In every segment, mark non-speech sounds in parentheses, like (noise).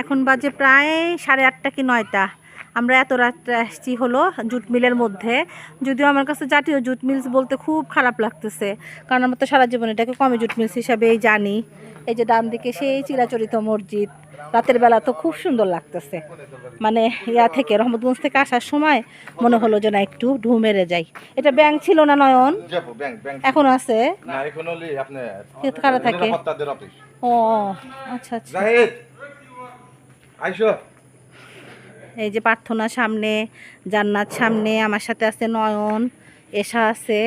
এখন বাজে প্রায় সাড়ে আটটা কি নয়টা। আমরা এত রাত্রে আসছি হলো জুট মিলের মধ্যে। যদিও আমার কাছে জাতীয় জুট মিলস বলতে খুব খারাপ লাগতেছে কারণ আমরা তো সারা জীবন এটাকে কমে জুট মিলস হিসাবেই জানি। এই যে ডান দিকে সেই চিরাচরিত মসজিদ রাতের বেলা তো খুব সুন্দর লাগতেছে। মানে ইয়া থেকে রহমতগঞ্জ থেকে আসার সময় মনে হলো যে না একটু ঢু মেরে যাই। এটা ব্যাংক ছিল না নয়ন? এখন আছে? কারা থাকে। ও আচ্ছা আচ্ছা। এই যে প্রার্থনা সামনে জান্নাত সামনে আমার সাথে আছে নয়ন এসা আছে।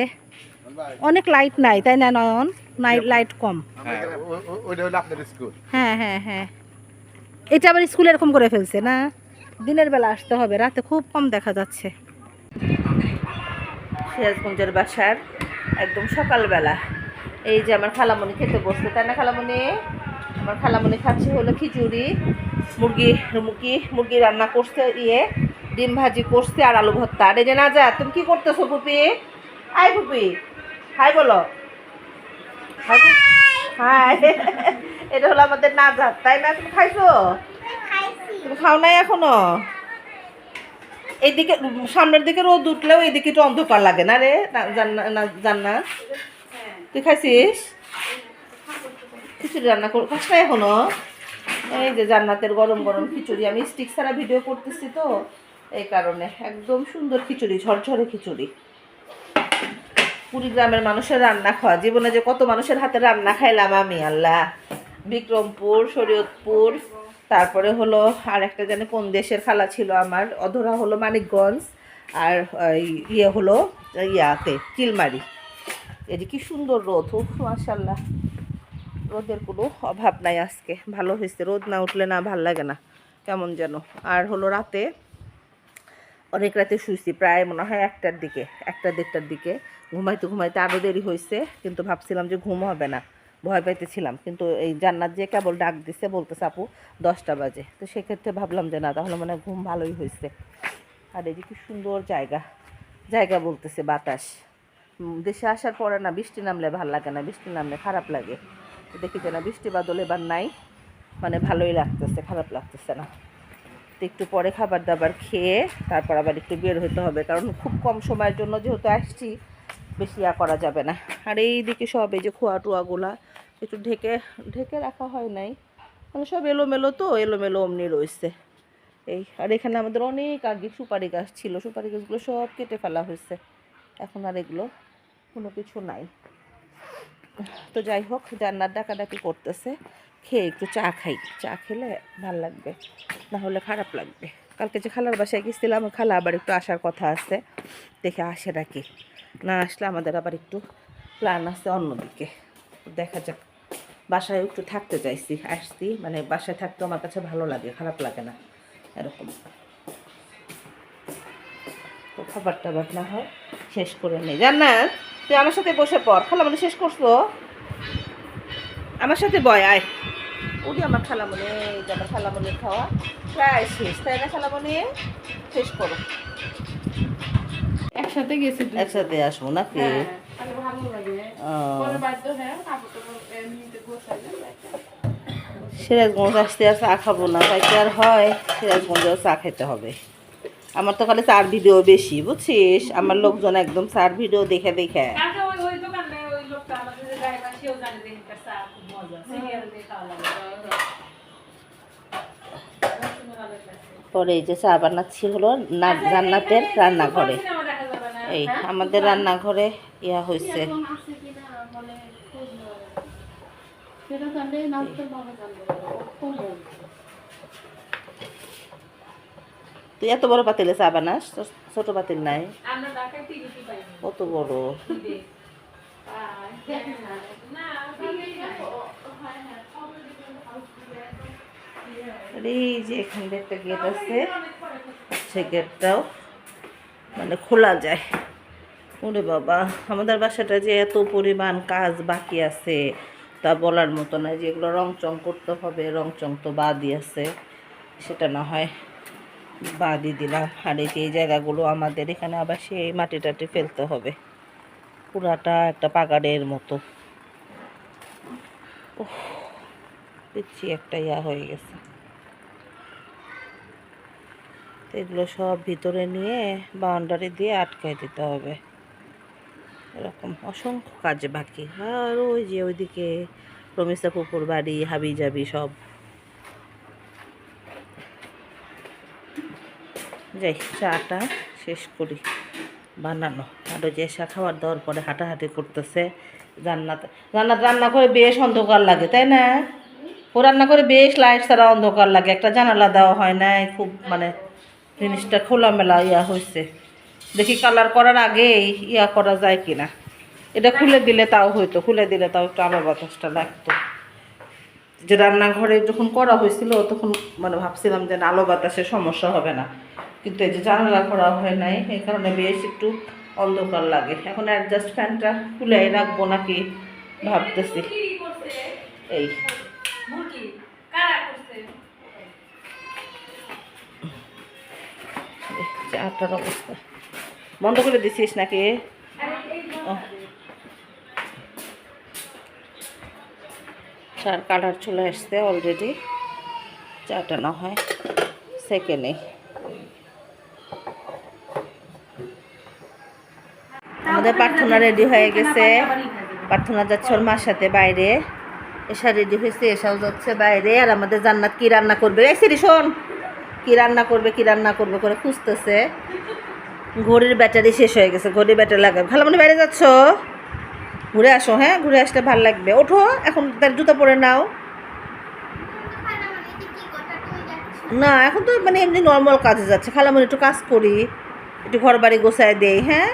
অনেক লাইট নাই তাই না নয়ন? নাই লাইট কম। হ্যাঁ। হ্যাঁ হ্যাঁ হ্যাঁ। এটা আবার স্কুলে এরকম করে ফেলছে না? দিনের বেলা আসতে হবে রাতে খুব কম দেখা যাচ্ছে। সিরাজগঞ্জের বাসার একদম সকালবেলা। এই যে আমার খালামণি খেতে বসছে তাই না খালামণি আমার খালামণি খাচ্ছে হলো খিচুড়ি মুরগি মুরগি মুরগি রান্না করছে ইয়ে ডিম ভাজি করছে আর আলু ভর্তা। আর এই যে না যা তুমি কি করতেছো পুপি হাই পুপি হাই বলো। Hi hi. এটা হলো আমাদের নাজাত তাই না? তুমি খাইছো? তুমি খাও নাই এখনও? এইদিকে সামনের দিকে রোদ উঠলেও এইদিকে একটু অন্ধকার লাগে না রে? না- জান্না- না- তুই খাইছিস? খিচুড়ি রান্না কর খাস না এখনও এই যে জান্নাতের গরম গরম খিচুড়ি, আমি স্টিক ছাড়া ভিডিও করতেছি তো, এই কারণে। একদম সুন্দর খিচুড়ি, ঝরঝরে খিচুড়ি। কুড়িগ্রামের মানুষের রান্না খাওয়া, জীবনে যে কত মানুষের হাতে রান্না খাইলাম আমি, আল্লাহ। বিক্রমপুর, শরীয়তপুর, তারপরে হলো আর একটা জানি কোন দেশের খালা ছিল আমার, অধরা হলো মানিকগঞ্জ, আর ইয়ে হলো ইয়াতে, চিলমারি। এই যে কি সুন্দর রোদ, উফ মাশাল্লাহ রোদের কোনো অভাব নাই আজকে। ভালো হয়েছে। রোদ না উঠলে না ভালো লাগে না, কেমন যেন। আর হলো রাতে অনেক রাতে শুয়েছি প্রায় মনে হয় একটার দিকে, একটা দেড়টার দিকে। ঘুমাইতে ঘুমাইতে আরও দেরি হয়েছে, কিন্তু ভাবছিলাম যে ঘুম হবে না। ভয় পাইতেছিলাম, কিন্তু এই জান্নাত যে কেবল ডাক দিছে, বলতেছে, আপু, দশটা বাজে। তো সেক্ষেত্রে ভাবলাম যে, না, তাহলে মানে ঘুম ভালোই হয়েছে। আর এই যে কি সুন্দর জায়গা জায়গা বলতেছে বাতাস। দেশে আসার পরে না বৃষ্টি নামলে ভালো লাগে না, বৃষ্টি নামলে খারাপ লাগে। দেখি যে না বৃষ্টি বাদল এবার নাই মানে ভালোই লাগতেছে, খারাপ লাগতেছে না। তো একটু পরে খাবার দাবার খেয়ে তারপর আবার একটু বের হতে হবে, কারণ খুব কম সময়ের জন্য যেহেতু আসছি, বেশি ইয়া করা যাবে না। আর এই দিকে সব এই যে খোয়া টোয়াগুলা একটু ঢেকে ঢেকে রাখা হয় নাই। মানে সব এলোমেলো তো, এলোমেলো অমনি রয়েছে। এই, আর এখানে আমাদের অনেক আগে সুপারি গাছ ছিল, সুপারি গাছগুলো সব কেটে ফেলা হয়েছে। এখন আর এগুলো কোনো কিছু নাই। তো যাই হোক জান্নার ডাকাডাকি করতেছে। খেয়ে একটু চা খাই। চা খেলে ভালো লাগবে, না হলে খারাপ লাগবে। কালকে যে খালার বাসায় গেছিলাম খালা আবার একটু আসার কথা আছে। দেখে আসে নাকি। না আসলে আমাদের আবার একটু প্ল্যান আছে অন্যদিকে। দেখা যাক। বাসায় একটু থাকতে চাইছি, আসছি। মানে বাসায় থাকতে আমার কাছে ভালো লাগে, খারাপ লাগে না, এরকম। খাবার টাবার না হয় শেষ করে নেই। জান্নাত তুই আমার সাথে বসে পড়। খালামণি শেষ করছ? আমার সাথে বয় আয়। ওদি আমার যে আমার খালামণির খাওয়া। প্রায় শেষ তাই না খালামণি শেষ করো। একসাথে গেছি একসাথে আসব নাকি? হ্যাঁ, সিরাজগঞ্জ আসতে আর চা খাব না তাই কি আর হয়? সিরাজগঞ্জেও চা খেতে হবে। আমার তো খালি চার ভিডিও বেশি বুঝছিস? আমার লোকজন একদম চার ভিডিও দেখে দেখে। লাগে। পরে এই যে চা বানাচ্ছি হলো না জান্নাতের রান্নাঘরে। এই আমাদের রান্নাঘরে ইয়া হয়েছে। তুই এত বড় পাতিলে চা বানাস? ছোট পাতিল নাই। কত বড়? এই যে এখানে একটা গেট আছে। সে গেটটাও মানে খোলা যায়। ওরে বাবা আমাদের বাসাটা যে এত পরিমাণ কাজ বাকি আছে তা বলার মতো না যেগুলো রং চং করতে হবে রং চং তো বাদই আছে সেটা না হয়। বাদই দিলাম। আর এই যে এই জায়গাগুলো আমাদের এখানে আবার সেই মাটি টাটি ফেলতে হবে। পুরাটা একটা পাগাড়ের মতো। পিচ্ছি একটা ইয়া হয়ে গেছে। এগুলো সব ভিতরে নিয়ে বাউন্ডারি দিয়ে আটকাই দিতে হবে। এরকম অসংখ্য কাজ বাকি। আর ওই যে ওইদিকে রমেশা পুকুর বাড়ি, হাবি জাবি সব। যাই, চাটা শেষ করি। বানানো। আর ওই যে এসা খাবার দাওয়ার পরে হাঁটাহাঁটি করতেছে। জান্নাত জান্নাত রান্না করে বেশ অন্ধকার লাগে, তাই না? ও রান্না করে বেশ লাইট ছাড়া অন্ধকার লাগে। একটা জানালা দেওয়া হয় না খুব মানে জিনিসটা খোলামেলা ইয়া হয়েছে দেখি কালার করার আগেই ইয়া করা যায় কিনা। এটা খুলে দিলে তাও হইতো, খুলে দিলে তাও একটু আলো বাতাসটা লাগতো। যে রান্নাঘরে যখন করা হয়েছিল, তখন মানে ভাবছিলাম যে আলো বাতাসের সমস্যা হবে না। কিন্তু এই যে জানালা করা হয় নাই এই কারণে বেশ একটু অন্ধকার লাগে। এখন অ্যাডজাস্ট ফ্যানটা খুলেই রাখব নাকি ভাবতেছি। এই। চাটার অবস্থা। বন্ধ করে দিছিস নাকি? চার কালার চলে আসছে অলরেডি চাটা না হয় সেকেন্ডে আমাদের প্রার্থনা রেডি হয়ে গেছে। প্রার্থনা যাচ্ছে ওর মার সাথে বাইরে। এসা রেডি হয়েছে, এসাও যাচ্ছে বাইরে। আর আমাদের জান্নাত কি রান্না করবে? এই সিরি শোন। কি রান্না করবে, কি রান্না করবে করে খুঁজতেছে। ঘড়ির ব্যাটারি শেষ হয়ে গেছে, ঘড়ির ব্যাটারি লাগাবে ভালো মনে, বাইরে যাচ্ছ? ঘুরে আসো হ্যাঁ? ঘুরে আসলে ভালো লাগবে। ওঠো, এখন তার জুতো পরে নাও। না, এখন তো মানে এমনি নর্মাল কাজে যাচ্ছে। খালামনি একটু কাজ করি। একটু ঘর বাড়ি গোছায় দেই হ্যাঁ?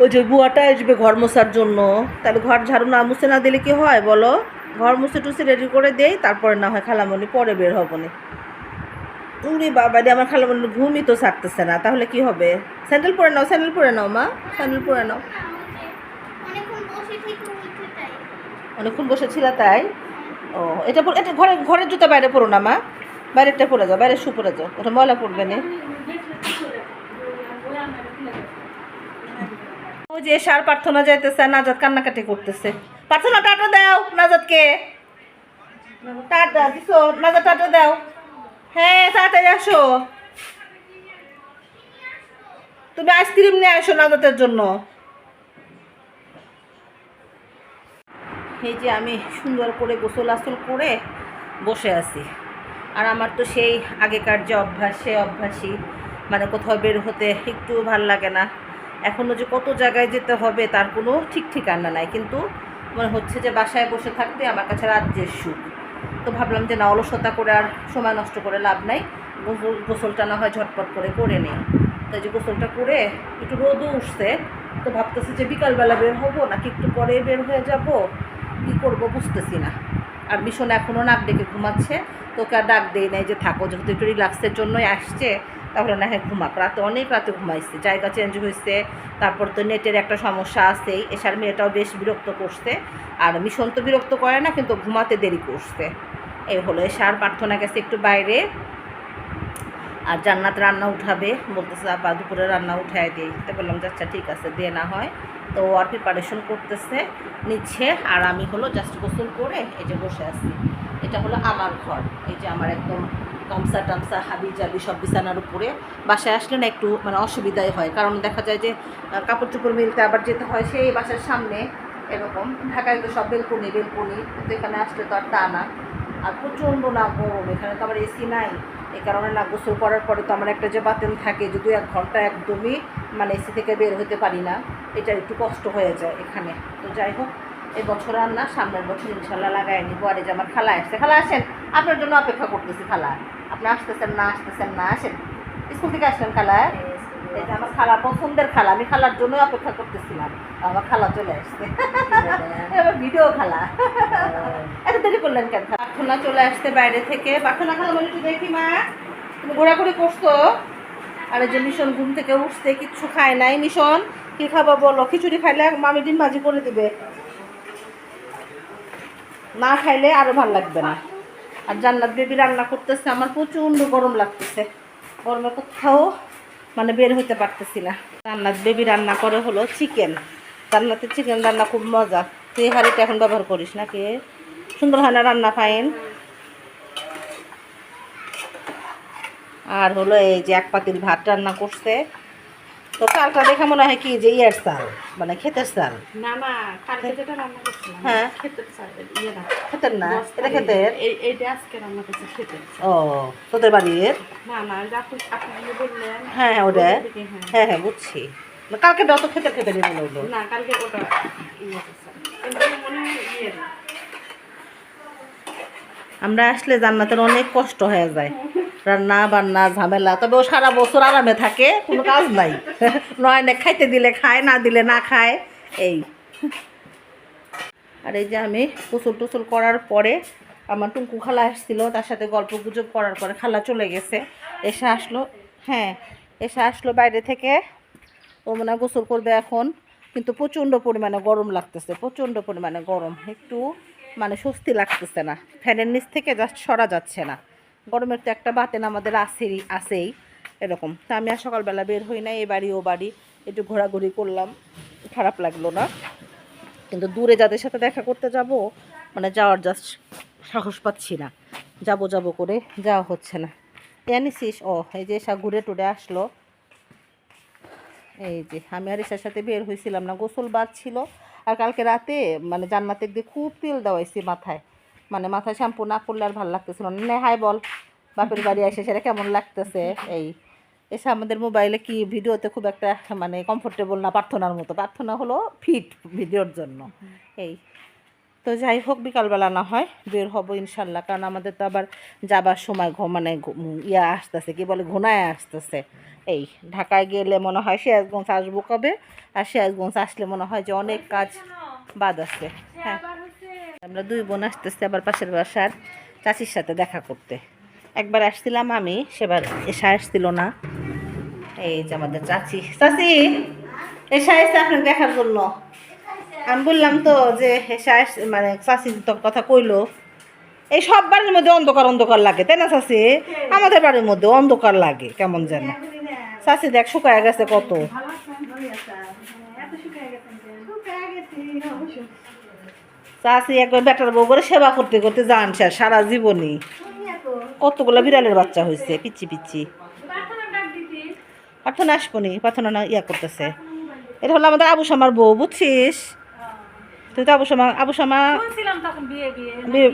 ওই যে বুয়াটা আসবে ঘর মোছার জন্য তাহলে ঘর ঝাড়ু না মুছে না দিলে কি হয় বলো? ঘর মুছে টুছে রেডি করে দেই তারপরে না হয় খালামনি পরে বের হব না। উনি বাবা আমার খালামনি ঘুমই তো ছাড়তেছে না তাহলে কি হবে? স্যান্ডেল পরে নাও স্যান্ডেল পরে নাও মা স্যান্ডেল পরে নাও। অনেকক্ষণ বসে থেকে তাই। বসেছিল তাই? ও এটা পরে- এটা ঘরে ঘরের জুতা বাইরে পরো না মা। বাইরেরটা পরে যাও বাইরে শু পরে যাও ওটা ময়লা পড়বে না। যে সার প্রার্থনা যাইতেছে, নাজাদ কান্নাকাটি করতেছে। প্রার্থনা টাটা দাও, নাজাদকে। দাও। হ্যাঁ তাড়াতাড়ি আসো। তুমি আইসক্রিম নিয়ে আসো নাজাতের জন্য। এই যে আমি সুন্দর করে গোসল আসল করে বসে আছি। আর আমার তো সেই আগেকার যে অভ্যাস সে অভ্যাসই মানে কোথাও বের হতে একটু ভালো লাগে না। এখনও যে কত জায়গায় যেতে হবে তার কোনো ঠিক ঠিকানা নাই। কিন্তু মনে হচ্ছে যে বাসায় বসে থাকতে আমার কাছে রাজ্যের সুখ। তো ভাবলাম যে না, অলসতা করে আর সময় নষ্ট করে লাভ নাই। গোসল, গোসলটা না হয় ঝটপট করে করে নিই। তাই যে গোসলটা করে একটু রোদও উঠছে, তো ভাবতেছি যে বিকালবেলা বের হব, নাকি একটু পরে বের হয়ে যাব? কি করব বুঝতেছি না। আর ভীষণ এখনও নাক ডেকে ঘুমাচ্ছে, তোকে আর ডাক দেই নাই যে থাকো, যেহেতু একটু রিল্যাক্সের জন্যই আসছে তাহলে না হ্যাঁ ঘুমাক। রাতে অনেক রাতে ঘুমাইছে, জায়গা চেঞ্জ হয়েছে তারপর তো নেটের একটা সমস্যা আছেই। এসার মেয়েটাও বেশ বিরক্ত করছে, আর মিশন তো বিরক্ত করে না, কিন্তু ঘুমাতে দেরি করছে। এই হলো এসার প্রার্থনা গেছে একটু বাইরে। আর জান্নাত রান্না উঠাবে, বলতেছে আপা দুপুরে রান্না উঠায় দিই। তো বললাম, যে আচ্ছা ঠিক আছে দিয়ে না হয়। তো আর প্রিপারেশন করতেছে, নিচ্ছে, আর আমি হলো জাস্ট গোসল করে এই যে বসে আছি। এটা হলো আমার ঘর, এই যে আমার একদম গামছা টামছা, হাবি জাবি সব বিছানার উপরে বাসায় আসলে না একটু মানে অসুবিধাই হয়। কারণ দেখা যায় যে কাপড় চোপড় মিলতে আবার যেতে হয়, সেই বাসার সামনে এরকম। ঢাকায় তো সব বেলকনি বেলকনি, কিন্তু এখানে আসলে তো আর তা না। আর প্রচণ্ড না গরম, এখানে তো আমার এসি নাই। এই কারণে না গোসল করার পরে তো আমার একটা যে বাতেন থাকে যদি এক ঘণ্টা একদমই মানে এসি থেকে বের হতে পারি না। এটা একটু কষ্ট হয়ে যায় এখানে। তো যাই হোক এই বছর আর না, সামনের বছর ইনশাল্লাহ লাগাই নিবো। আর এই যে আমার খালা আসছে, খালা আসেন? আপনার জন্য অপেক্ষা করতেছি খালা। আপনি আসতেছেন না আসতেছেন না আসেন। স্কুল থেকে আসলেন খালা? এই যে আমার খালা পছন্দের খালা। আমি খালার জন্য অপেক্ষা করতেছিলাম। আমার খালা চলে আসছে। এবার ভিডিও খালা। এত দেরি করলেন কেন প্রার্থনা চলে আসতে বাইরে থেকে। প্রার্থনা খালা বলে একটু দেখি মা। তুমি ঘোরাঘুরি করছ? আর এই যে মিশন ঘুম থেকে উঠতে কিচ্ছু খায় নাই। মিশন কি খাব বলো? খিচুড়ি খাইলে মামি ডিম ভাজি করে দিবে। না খাইলে আরও ভালো লাগবে না। আর জান্নাত বেবি রান্না করতেছে, আমার প্রচণ্ড গরম লাগতেছে। গরমে কোথাও মানে বের হতে পারতেছি না। জান্নাত বেবি রান্না করে হলো চিকেন। জান্নাতের চিকেন রান্না খুব মজা। তুই হাঁড়িটা এখন ব্যবহার করিস নাকি? সুন্দর হয় না রান্না ফাইন? আর হলো এই যে এক পাতিল ভাত রান্না করছে। তো চালটা দেখে মনে হয় কি যে ইয়ের চাল মানে ক্ষেতের চাল। না না কালকে যেটা রান্না করছিলাম হ্যাঁ। চাই ইয়ে না। ক্ষেতের না এটা ক্ষেতের? এইটা আজকে রান্না করছে খেতে ও তোদের বাড়ির? না না আপনি আপনি বললেন। হ্যাঁ হ্যাঁ ওটা। হ্যাঁ। হ্যাঁ হ্যাঁ বুঝছি। কালকে তো খেতে খেতে মনে হলো। না কালকে ওটা ইয়ে ইয়ে। আমরা আসলে জান্নাতের অনেক কষ্ট হয়ে যায়। (laughs) রান্না, বান্না, ঝামেলা। তবে ও সারা বছর আরামে থাকে, কোনো কাজ নাই। (laughs) নয় না খাইতে দিলে খায়, না দিলে না খায়। এই। আর এই যে আমি গোসল টুসল করার পরে আমার টুঙ্কু খালা আসছিল, তার সাথে গল্প গুজব করার পরে খালা চলে গেছে। এসে আসলো হ্যাঁ এসে আসলো বাইরে থেকে। ও মনে গোসল করবে এখন, কিন্তু প্রচণ্ড পরিমাণে গরম লাগতেছে, প্রচণ্ড পরিমাণে গরম। একটু মানে স্বস্তি লাগতেছে না। ফ্যানের নিচ থেকে জাস্ট সরা যাচ্ছে না। গরমের তো একটা বাতেন আমাদের আছেই আছেই, এরকম। তা আমি আর সকালবেলা বের হই না এ বাড়ি, ও বাড়ি। একটু ঘোরাঘুরি করলাম, খারাপ লাগল না। কিন্তু দূরে যাদের সাথে দেখা করতে যাব মানে যাওয়ার জাস্ট সাহস পাচ্ছি না। যাব যাব করে যাওয়া হচ্ছে না। জানিসিস ও, এই যে এসা ঘুরে টুরে আসলো। এই যে, আমি আর এসার সাথে বের হয়েছিলাম না, গোসল বাদ ছিল। আর কালকে রাতে মানে জান্নাতের দিয়ে খুব তেল দেওয়াইছি মাথায়। মানে মাথায় শ্যাম্পু না করলে আর ভালো লাগতেছিল না। হাই বল, বাপের বাড়ি এসে সেটা কেমন লাগতেছে? এই, এসে আমাদের মোবাইলে কি ভিডিওতে খুব একটা মানে কমফোর্টেবল না প্রার্থনার মতো। প্রার্থনা হলো ফিট ভিডিওর জন্য। এই, তো যাই হোক, বিকালবেলা না হয় বের হব ইনশাল্লাহ। কারণ আমাদের তো আবার যাবার সময় ঘ মানে ইয়া আসতেছে, কি বলে, ঘুনায় আসতেছে। এই, ঢাকায় গেলে মনে হয় সিরাজগঞ্জ আসব কবে? আর সিরাজগঞ্জ আসলে মনে হয় যে অনেক কাজ বাদ আছে। হ্যাঁ। আমরা দুই বোন আসতেছি আবার পাশের বাসার চাচির সাথে দেখা করতে। একবার আসছিলাম আমি, সেবার এসা আসছিল না। এই যে আমাদের চাচি। চাচি, এসা এসে আপনাকে দেখার জন্য। আমি বললাম তো যে এসা মানে চাচি তো কথা কইলো, এই সব বাড়ির মধ্যে অন্ধকার অন্ধকার লাগে, তাই না চাচি? আমাদের বাড়ির মধ্যে অন্ধকার লাগে, কেমন যেন। চাচি দেখ, শুকায় গেছে কত। চাচি একবার বেটার বউ করে সেবা করতে করতে যান শেষ সারা জীবনই। কতগুলো বিড়ালের বাচ্চা হয়েছে পিচ্ছি পিচ্ছি প্রার্থনা আসবনি প্রার্থনা না ইয়া করতেছে। এটা হলো আমাদের আবু সামার বউ বুঝছিস? তুই তো আবু সামা আবু সামা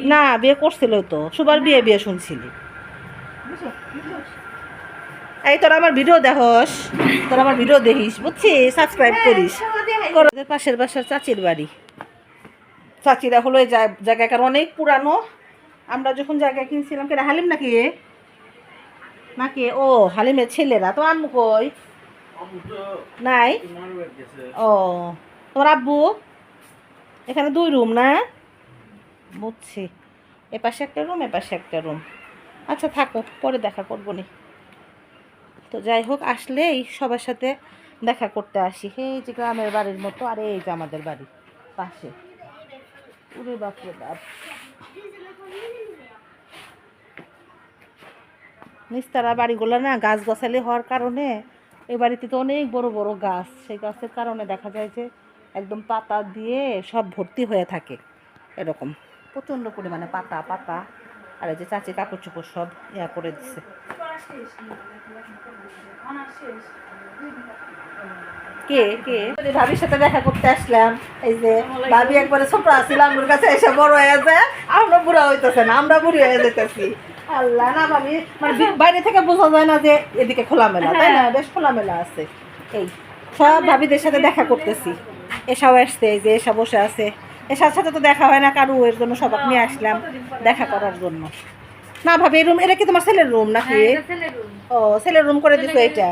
না বিয়ে করছিল তো। সুবার বিয়ে বিয়ে শুনছিলি। এই তোর আমার ভিডিও দেখস তোর আমার ভিডিও দেখিস বুঝছিস? সাবস্ক্রাইব করিস। কর- ওদের পাশের বাসার চাচির বাড়ি। চাচিরা হলো এই জায়- জায়গাকার অনেক পুরানো। আমরা যখন জায়গা কিনছিলাম কেন হালিম নাকি? নাকি ও, হালিমের ছেলেরা। তো আম্মু কই? নাই? ও, তোমার আব্বু? এখানে দুই রুম না? বুঝছি। এ পাশে একটা রুম, এ পাশে একটা রুম। আচ্ছা থাকো, পরে দেখা করব নি। তো যাই হোক, আসলেই সবার সাথে দেখা করতে আসি। এই যে গ্রামের বাড়ির মতো, আর এই যে আমাদের বাড়ি, পাশে। উরে বাপরে বাপ। নিস্তারা বাড়িগুলো না গাছ গাছালি হওয়ার কারণে এই বাড়িতে তো অনেক বড় বড় গাছ। সেই গাছের কারণে দেখা যায় যে একদম পাতা দিয়ে সব ভর্তি হয়ে থাকে এরকম। প্রচণ্ড পরিমাণে পাতা পাতা। আর এই যে চাচি কাপড় চোপড় সব ইয়া করে দিচ্ছে কে? কে? ভাবির সাথে দেখা করতে আসলাম। এই যে ভাবি একবারে ছোট আসছিলাম ওর কাছে এসে বড় হয়ে যায় আমরা বুড়া হইতেছে না আমরা বুড়ি হয়ে যেতেছি আল্লাহ না ভাবি মানে বাইরে থেকে বোঝা যায় না যে এদিকে খোলামেলা তাই না? বেশ খোলামেলা আছে। এই সব ভাবিদের সাথে দেখা করতেছি। এসাও আসছে এই যে এসা বসে আছে। এসার সাথে তো দেখা হয় না কারু এর জন্য সবাক নিয়ে আসলাম দেখা করার জন্য। না ভাবি রুম এটা কি তোমার ছেলের রুম নাকি? ও ছেলের রুম করে দিছো এটা?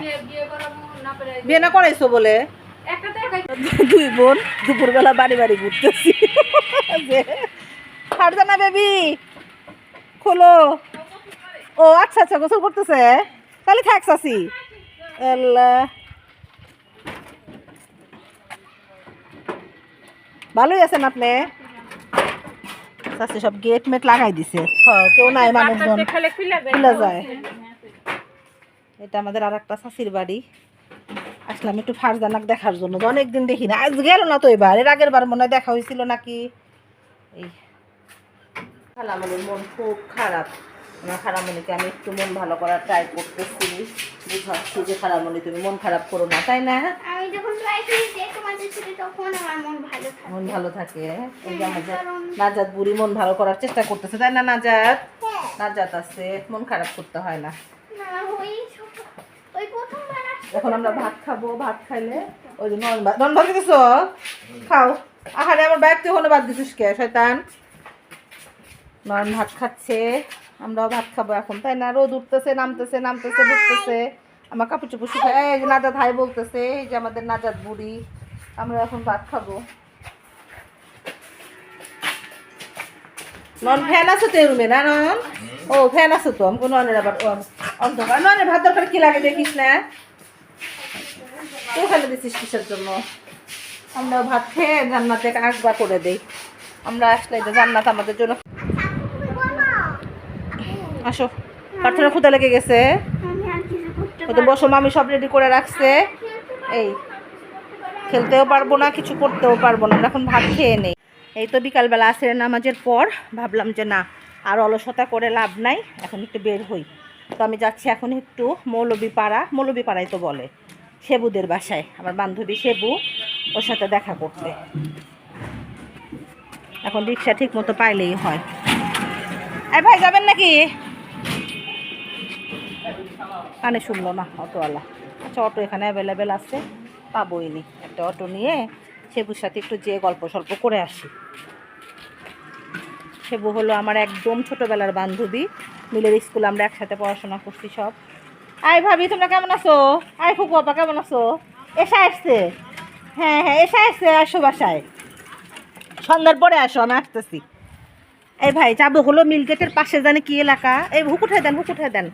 বিয়ে না করাইছো বলে? দুই বোন দুপুরবেলা বাড়ি বাড়ি ঘুরতেছি। ফারজানা বেবি খোলো। ও আচ্ছা আচ্ছা গোসল করতেছে? তাহলে থাক চাচি। আল্লাহ। ভালোই আছেন আপনি? চাচি সব গেট মেট লাগাই দিছে। হ, কেউ নাই মানুষজন। খুলে যায়। এটা আমাদের আর একটা শাশির বাড়ি। আসলাম একটু ফারজানাক দেখার জন্য অনেক দিন দেখি না। আজ গেল না তো এবার? এর আগের বার মনে হয় দেখা হয়েছিল নাকি? এই। খালা আমাদের মন খুব খারাপ। আমার খারাপমণিকে আমি একটু মন ভালো করার ট্রাই করতেছি। বুঝাচ্ছি যে খারাপমণি তুমি মন খারাপ করো না তাই না? আমি যখন ট্রাই করি তোমাদের সাথে তখন আমার মন ভালো থাকে। মন ভালো থাকে? এই যে আমাদের নাজাত বুড়ি মন ভালো করার চেষ্টা করতেছে তাই না নাজাত? হ্যাঁ। নাজাত আছে মন খারাপ করতে হয় না। না ওই ওই প্রথমবার এখন আমরা ভাত খাব, ভাত খাইলে ওই যে নন ভাত নন ভাত খেতেছো খাও। আহারে, আমার বাইক তুই ওখানে বাদ দিছিস কে? শয়তান। নয়ন ভাত খাচ্ছে। আমরাও ভাত খাব এখন, তাই না? রোদ উঠতেছে, নামতেছে নামতেছে ডুবতেছে আমার কাপড় চুপড় শুকায় এই যে নাজাদ হাই বলতেছে, এই যে আমাদের নাজাদ বুড়ি। আমরা এখন ভাত খাব। নন, ফ্যান আছে তো রুমে না, নন? ও, ফ্যান আছে তো আমি ননের আবার অন্ধকার। ননের ভাত দরকার কি লাগে দেখিস না? তুই ফেলে দিছিস কিসের জন্য? আমরা ভাত খেয়ে জান্নাতে আগবা করে দেই। আমরা আসলে জান্নাত আমাদের জন্য আসো। পার্থনা ক্ষুদা লেগে গেছে। ওদের বসো, মামি সব রেডি করে রাখছে। এই, খেলতেও পারব না, কিছু করতেও পারব না। এখন ভাত খেয়ে নেই। এই তো বিকালবেলা আসে নামাজের পর ভাবলাম যে না, আর অলসতা করে লাভ নাই, এখন একটু বের হই। তো আমি যাচ্ছি এখন একটু মৌলবীপাড়া মৌলবীপাড়ায় তো বলে। সেবুদের বাসায়। আমার বান্ধবী সেবু ওর সাথে দেখা করতে। এখন রিক্সা ঠিক মতো পাইলেই হয়। এই ভাই, যাবেন নাকি? কানে শুনলো না অটোওয়ালা। আচ্ছা অটো এখানে অ্যাভেলেবেল আছে, পাবোই নি। একটা অটো নিয়ে সেবুর সাথে একটু যেয়ে গল্প সল্প করে আসি। সেবু হলো আমার একদম ছোটোবেলার বান্ধবী। মিলের স্কুলে আমরা একসাথে পড়াশোনা করছি সব। আয় ভাবি তোমরা কেমন আছো? আয় ফুকু বাবা কেমন আছো? এসা আসছে। হ্যাঁ হ্যাঁ এসা আসছে আসো বাসায়। সন্ধ্যার পরে আসো আমি আসতেছি। এই ভাই যাব হলো মিলগেটের পাশে জানে কি এলাকা? এই হুক উঠে দেন হুক উঠায় দেন।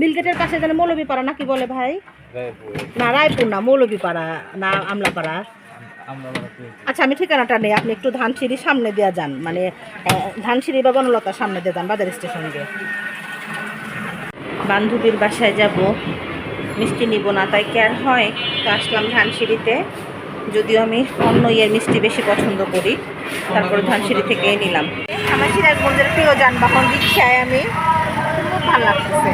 মিলগেটের পাশে জানে মৌলবীপাড়া না কি বলে ভাই? না রায়পুর না মৌলবীপাড়া না আমলাপাড়া। আচ্ছা আমি ঠিকানাটা নেই আপনি একটু ধানসিঁড়ির সামনে দেওয়া যান। মানে ধানসিঁড়ি বা বনলতার সামনে দিয়ে যান বাজার স্টেশন দিয়ে। বান্ধবীর বাসায় যাব। মিষ্টি নিব না, তাই কেয়ার হয়? তো আসলাম ধানসিঁড়িতে। যদিও আমি অন্য ইয়ের মিষ্টি বেশি পছন্দ করি, তারপরে ধানসিঁড়ি থেকে নিলাম। আমার সিরাজগঞ্জের প্রিয় যানবাহন রিক্সায় আমি খুব ভালো লাগতেছে।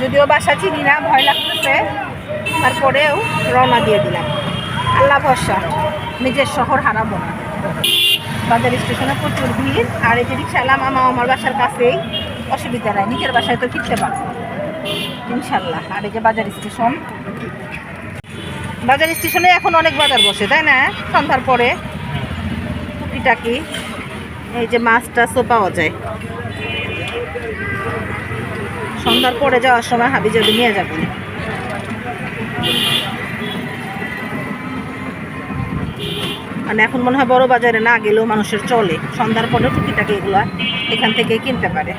যদিও বাসা চিনি না, ভয় লাগতেছে, তারপরেও রওনা দিয়ে দিলাম। আল্লাহ ভরসা, নিজের শহর হারাবো না। বাজার স্টেশনে প্রচুর ভিড়, আর এই যে রিক্সালাম আমার আমার বাসার কাছেই। অসুবিধা নাই, নিজের বাসায় তো ফিরতে পারব। ইনশাল্লাহ আর এই যে বাজার স্টেশন। বাজার স্টেশনে এখন অনেক বাজার বসে, তাই না? সন্ধ্যার পরে। টুকিটাকি। এই যে মাছ টাছও পাওয়া যায়। সন্ধ্যার পরে যাওয়ার সময় হাবি যদি নিয়ে যাবেন মানে এখন মনে হয় বড় বাজারে না গেলেও মানুষের চলে। সন্ধ্যার পরে টুকিটাকি এগুলা এখান থেকে কিনতে পারে।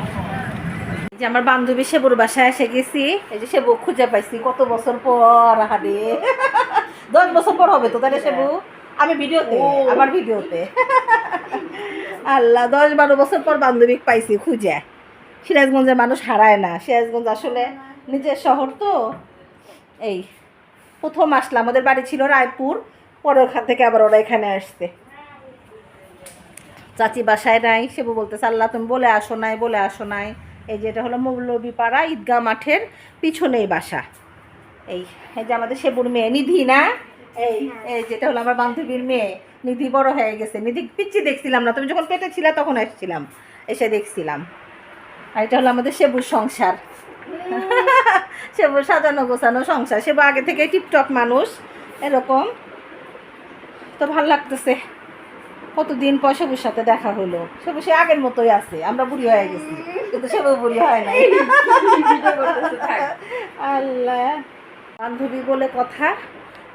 যে আমার বান্ধবী সেবুর বাসায় এসে গেছি। এই যে সেবু খুঁজে পাইছি কত বছর পর হারে (laughs) দশ বছর পর হবে তো তাহলে সেবু? আমি ভিডিওতে আমার ভিডিওতে। (laughs) আল্লাহ দশ বারো বছর পর বান্ধবী পাইছি খুঁজে। সিরাজগঞ্জের মানুষ হারায় না। সিরাজগঞ্জ আসলে নিজের শহর তো। এই প্রথম আসলাম। আমাদের বাড়ি ছিল রায়পুর পরে ওখান থেকে আবার ওরা এখানে আসতে চাচি বাসায় নাই সেবু বলতেছে আল্লাহ তুমি বলে আসো নাই বলে আসো নাই। এই যে এটা হলো মৌলবীপাড়া ঈদগাহ মাঠের পিছনেই বাসা। এই এই যে আমাদের সেবুর মেয়ে নিধি না? এই এই যেটা হলো আমার বান্ধবীর মেয়ে। নিধি বড় হয়ে গেছে। নিধি, পিচ্ছি দেখছিলাম না। তুমি যখন পেটে ছিলে তখন এসেছিলাম এসে দেখছিলাম। আর এটা হলো আমাদের সেবুর সংসার। (laughs) সেবুর সাজানো গোছানো সংসার। সেবু আগে থেকে টিপটপ মানুষ। এরকম। তো ভালো লাগতেছে। কতদিন পর সেবুর সাথে দেখা হলো? সেবু সে আগের মতোই আছে, আমরা বুড়ি হয়ে গেছি, কিন্তু সেবু বুড়ি হয় নাই। আল্লাহ। বান্ধবী বলে কথা,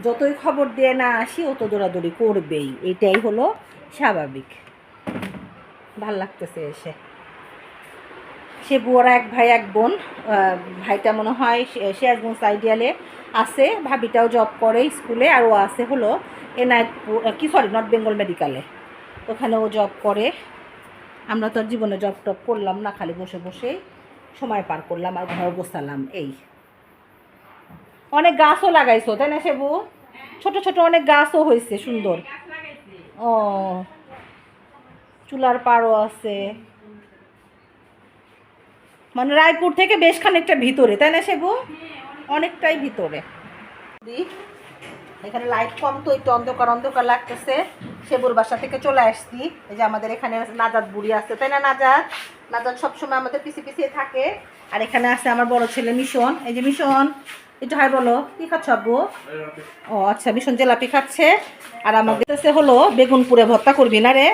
যতই খবর দিয়ে না আসি, অত দৌড়াদৌড়ি করবেই, এটাই হলো স্বাভাবিক। ভালো লাগতেছে এসে। সে বুয়ারা এক ভাই, এক বোন ভাইটা মনে হয় সে- সিরাজগঞ্জ আইডিয়ালে আছে, ভাবিটাও জব করে স্কুলে, আর ও আছে হলো এনআইপুর কি সরি নর্থ বেঙ্গল মেডিকেলে ওখানে ও জব করে। আমরা তো জীবনে জব টব করলাম না, খালি বসে বসে সময় পার করলাম আর ঘর বসালাম এই। অনেক গাছও লাগাইছো, তাই না সেবু? ছোট ছোট অনেক গাছও হয়েছে সুন্দর। ও, চুলার পাড়ও আছে। মানে রায়পুর থেকে বেশ খানিকটা ভিতরে, তাই না সেবু? অনেকটাই ভিতরে। এখানে লাইট কম তো, একটু অন্ধকার অন্ধকার লাগতেছে। সেবুর বাসা থেকে চলে আসছি। এই যে আমাদের এখানে নাজাদ বুড়ি আছে তাই না নাজাদ? নাজাদ সবসময় আমাদের পিছিয়ে পিছিয়ে থাকে। আর এখানে আছে আমার বড় ছেলে মিশন। এই যে মিশন একটু হাই বলো কি খাচ্ছ আব্বু? ও আচ্ছা মিশন জেলাপি খাচ্ছে। আর আমাদের কাছে হলো বেগুন পুরে ভর্তা করবি না রে?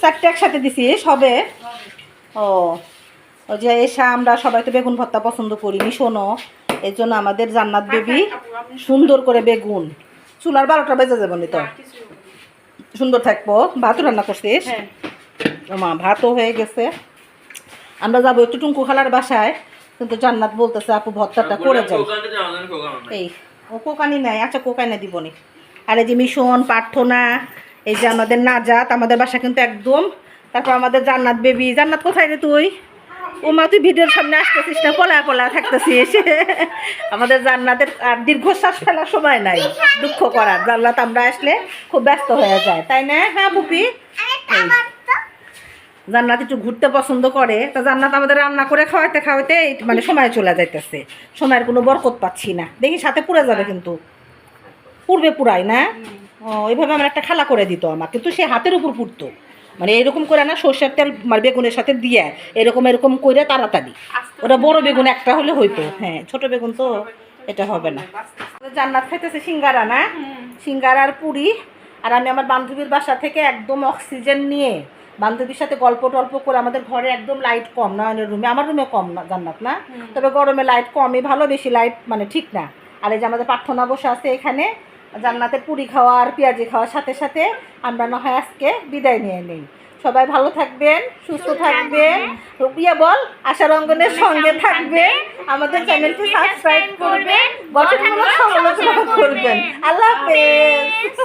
চারটে একসাথে দিছিস হবে ও ওই যে এসা আমরা সবাই তো বেগুন ভর্তা পছন্দ করি মিশনও। এই জন্য আমাদের জান্নাত বেবি সুন্দর করে বেগুন। চুলার বারোটা বেজে যাব নি তো? সুন্দর থাকব। ভাত রান্না করছিস? ও মা ভাতও হয়ে গেছে। আমরা যাব একটু টুঙ্কু খালার বাসায় কিন্তু জান্নাত বলতেছে আপু ভর্তাটা করে যাই এই ও কোকানি নাই আচ্ছা কোকানি দিব নি। আর এই যে মিশন প্রার্থনা এই যে আমাদের নাজাত আমাদের বাসা কিন্তু একদম। তারপর আমাদের জান্নাত বেবি। জান্নাত কোথায় রে তুই? ও মা তুই ভিডিওর সামনে আসতেছিস না? পলা পলা থাকতেছিস। আমাদের জান্নাতের আর দীর্ঘশ্বাস ফেলার সময় নাই। দুঃখ করার। জান্নাত আমরা আসলে খুব ব্যস্ত হয়ে যায়। তাই না? হ্যাঁ পুপি জান্নাত একটু ঘুরতে পছন্দ করে। তা জান্নাত আমাদের রান্না করে খাওয়াইতে খাওয়াইতে মানে সময় চলে যাইতেছে। সময়ের কোনো বরকত পাচ্ছি না। দেখি সাথে পুড়ে যাবে কিন্তু। পূর্বে পুরাই না? ও এইভাবে আমার একটা খেলা করে দিত আমার কিন্তু সে হাতের উপর পুড়তো। মানে এরকম করে না সর্ষের তেল মানে বেগুনের সাথে দিয়ে এরকম এরকম করে তাড়াতাড়ি। ওটা বড় বেগুন একটা হলে হইতো। হ্যাঁ ছোট বেগুন তো এটা হবে না। জান্নাত খাইতেছে সিঙ্গারা না? সিঙ্গারা আর পুরি। আর আমি আমার বান্ধবীর বাসা থেকে একদম অক্সিজেন নিয়ে বান্ধবীর সাথে গল্প টল্প করে আমাদের ঘরে একদম লাইট কম নয়নের রুমে। আমার রুমে কম না জান্নাত না? তবে গরমে লাইট কমই ভালো বেশি লাইট মানে ঠিক না। আর এই যে আমাদের প্রার্থনা বসে আছে এখানে জান্নাতের পুরি খাওয়া আর পেঁয়াজি খাওয়ার সাথে সাথে আমরা না হয় আজকে বিদায় নিয়ে নিই। সবাই ভালো থাকবেন সুস্থ থাকবেন। রুপিয়া বল আশা রঙ্গনের সঙ্গে থাকবেন। আমাদের চ্যানেলটি সাবস্ক্রাইব করবেন। গঠনমূলক সমালোচনা করবেন। আল্লাহ হাফেজ।